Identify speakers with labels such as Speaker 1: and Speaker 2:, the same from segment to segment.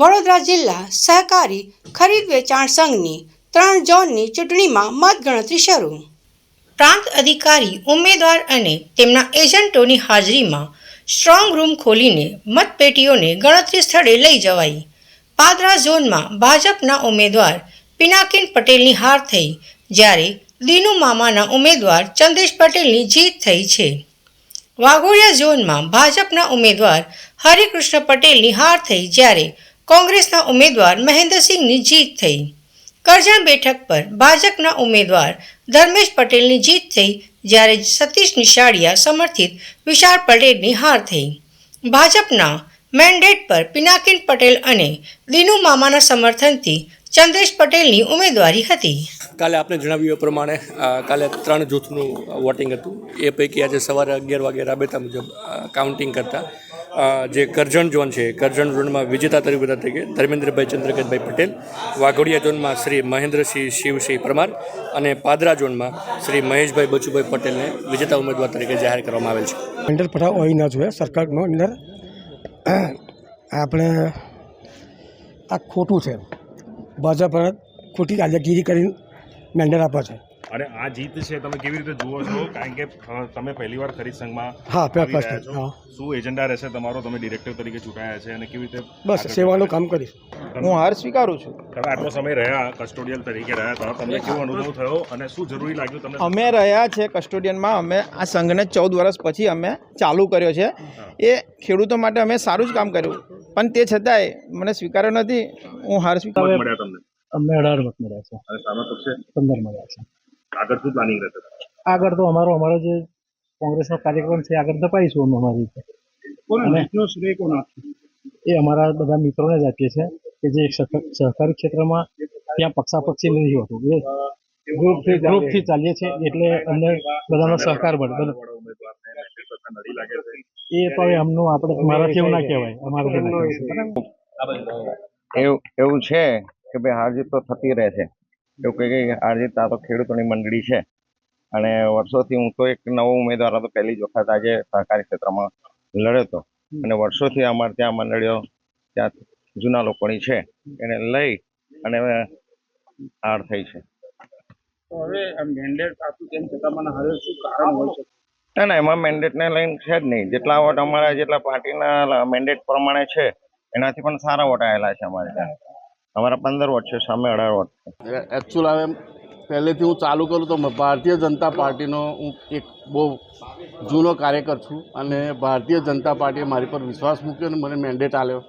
Speaker 1: વડોદરા જિલ્લા સહકારી ખરીદ વેચાણ સંઘની ત્રણ ઝોનની ચૂંટણીમાં મતગણતરી શરૂ. પ્રાંત અધિકારી, ઉમેદવાર અને તેમના એજન્ટોની હાજરીમાં સ્ટ્રોંગ રૂમ ખોલીને મતપેટીઓને ગણતરી સ્થળે લઈ જવાઈ. પાદરા ઝોનમાં ભાજપના ઉમેદવાર પિનાકિન પટેલની હાર થઈ, જ્યારે દીનુ મામાના ઉમેદવાર ચંદ્રેશ પટેલની જીત થઈ છે. વાઘોડિયા ઝોનમાં ભાજપના ઉમેદવાર હરિકૃષ્ણ પટેલની હાર થઈ, જ્યારે કોંગ્રેસના ઉમેદવાર મહેન્દ્રસિંહની જીત થઈ. કરજણ બેઠક પર ભાજપના ઉમેદવાર ધર્મેશ પટેલની જીત થઈ, જ્યારે સતીશ નિશાળિયા સમર્થિત વિશાળ પટેલની હાર થઈ. ભાજપના મેન્ડેટ પર પિનાકિન પટેલ અને દીનુ મામાના સમર્થનથી ચંદ્રેશ પટેલની ઉમેદવારી હતી.
Speaker 2: કાલે આપને જણાવ્યું એ પ્રમાણે કાલે ત્રણ જૂથનું વોટિંગ હતું. એ પૈકી આજે સવારે અગિયાર વાગે રાબેતા મુજબ કાઉન્ટિંગ કરતા. જે કરજણ ઝોન છે, કરજણ ઝોનમાં વિજેતા તરીકે તરીકે ધર્મેન્દ્રભાઈ ચંદ્રકાંતભાઈ પટેલ, વાઘોડિયા ઝોનમાં શ્રી મહેન્દ્રસિંહ શિવસિંહ પરમાર અને પાદરા ઝોનમાં શ્રી મહેશભાઈ બચુભાઈ પટેલને વિજેતા ઉમેદવાર તરીકે જાહેર કરવામાં આવેલ છે.
Speaker 3: મેન્ડલ પઠાવ હોય ના જોઈએ સરકારનો અંદર આપણે આ ખોટું છે. ભાજપ ખોટી દાદાગીરી કરીને મેન્ડર આપે છે.
Speaker 4: અને આ જીત છે તમે કેવી રીતે જુઓ છો? કારણ કે તમે પહેલી વાર ખરીદ સંઘમાં
Speaker 3: હા,
Speaker 4: આવી રહ્યા છો. શું એજન્ડા રહેશે તમારો? તમે ડિરેક્ટર તરીકે ચૂંટાયા છે અને કેવી રીતે
Speaker 3: બસ સેવાનું કામ કરીશ.
Speaker 5: હું હાર સ્વીકારું છું.
Speaker 4: તમે આટલો સમય રહ્યા કસ્ટોડિયન તરીકે રહ્યા હતા તમને કેવો અનુભવ થયો અને શું જરૂરી લાગ્યું તમને?
Speaker 5: અમે રહ્યા છે કસ્ટોડિયનમાં અમે આ સંઘને ચૌદ વર્ષ પછી અમે ચાલુ કર્યો છે. એ ખેડૂતો માટે અમે સારું જ કામ કર્યું. પણ તે છતાંય મને સ્વીકાર્યો નથી. હું હાર સ્વીકાર
Speaker 4: મળ્યા તમને?
Speaker 6: અમને અઢાર મત મળ્યા છે.
Speaker 4: અને સામે પક્ષે?
Speaker 6: પંદર મળ્યા છે.
Speaker 4: આગળ શું પ્લાનિંગ રહેશે?
Speaker 6: આગળ તો અમારો અમારો જે કોંગ્રેસનો કાર્યક્રમ છે આગળ દપાઈશું અમે અમારી રીતે. એ અમારા બધા મિત્રોને જ આપીએ છીએ કે જે સહકારી ક્ષેત્રમાં ત્યાં પક્ષાપક્ષી નથી હોતું. એ ગ્રુપથી ગ્રુપથી ચાલીએ. છીએ એટલે અમને બધાનો સહકાર મળે. એ તો હવે અમનું આપણે મારાથી એવું ના કહેવાય. અમારાથી
Speaker 7: એવું એવું છે કે ભાઈ હાર તો થતી રહે છે. એવું કહી કંઈ આજે તા આ તો ખેડૂતોની મંડળી છે. અને વર્ષોથી હું તો એક નવો ઉમેદવાર હતો પહેલી જ વખત આજે સહકારી ક્ષેત્રમાં લડ્યો હતો. અને વર્ષોથી અમારે ત્યાં મંડળીઓ ત્યાં જૂના લોકોની છે. એને લઈ અને આડ થઈ છે. ના ના એમાં મેન્ડેટને લઈને છે જ નહીં. જેટલા વોટ અમારા જેટલા પાર્ટીના મેન્ડેટ પ્રમાણે છે એનાથી પણ સારા વોટ આવેલા છે અમારે ત્યાં. અમારા પંદર વોટ છે, સામે અઢાર વોટ છે.
Speaker 8: એકચ્યુઅલ હવે પહેલેથી હું ચાલુ કરું તો ભારતીય જનતા પાર્ટીનો હું એક બહુ જૂનો કાર્યકર છું અને ભારતીય જનતા પાર્ટીએ મારી પર વિશ્વાસ મૂક્યો અને મને મેન્ડેટ આપ્યો.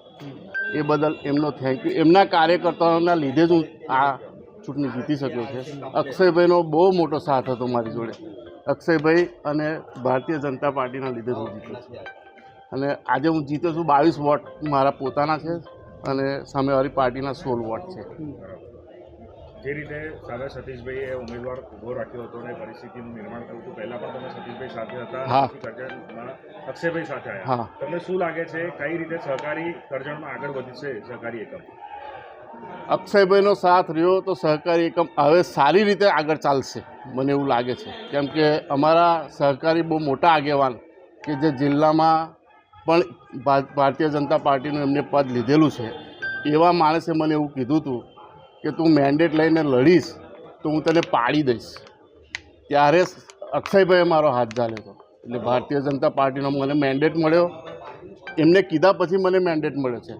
Speaker 8: એ બદલ એમનો થેન્ક યુ એમના કાર્યકર્તાઓના લીધે જ હું આ ચૂંટણી જીતી શક્યો છે. અક્ષયભાઈનો બહુ મોટો સાથ હતો મારી જોડે. અક્ષયભાઈ અને ભારતીય જનતા પાર્ટીના લીધે જ હું જીત્યો છું. અને આજે હું જીત્યો છું બાવીસ વોટ મારા પોતાના છે. અને સામેવાળી પાર્ટીના સોળ વોટ છે
Speaker 4: જે રીતે સામે સતીશભાઈએ ઉમેદવાર ઊભો રાખ્યો હતો અને પરિસ્થિતિનું નિર્માણ થયું હતું પહેલા પણ તમે સતીશભાઈ સાથે હતા
Speaker 8: હા.
Speaker 4: કરજણમાં અક્ષયભાઈ સાથે આવ્યા
Speaker 8: હા.
Speaker 4: તમને શું લાગે છે કઈ રીતે સહકારી કરજણમાં આગળ વધશે સહકારી એકમ
Speaker 8: અક્ષયભાઈનો સાથ રહ્યો તો સહકારી એકમ હવે સારી રીતે આગળ ચાલશે મને એવું લાગે છે કેમ કે અમારા સહકારી બહુ મોટા આગેવાન કે જે જિલ્લામાં પણ ભારતીય જનતા પાર્ટીનું એમને પદ લીધેલું છે. એવા માણસે મને એવું કીધું હતું કે તું મેન્ડેટ લઈને લડીશ તો હું તને પાડી દઈશ. ત્યારે અક્ષયભાઈએ મારો હાથ ઝાલ્યો હતો. એટલે ભારતીય જનતા પાર્ટીનો મને મેન્ડેટ મળ્યો. એમને કીધા પછી મને મેન્ડેટ મળ્યો છે.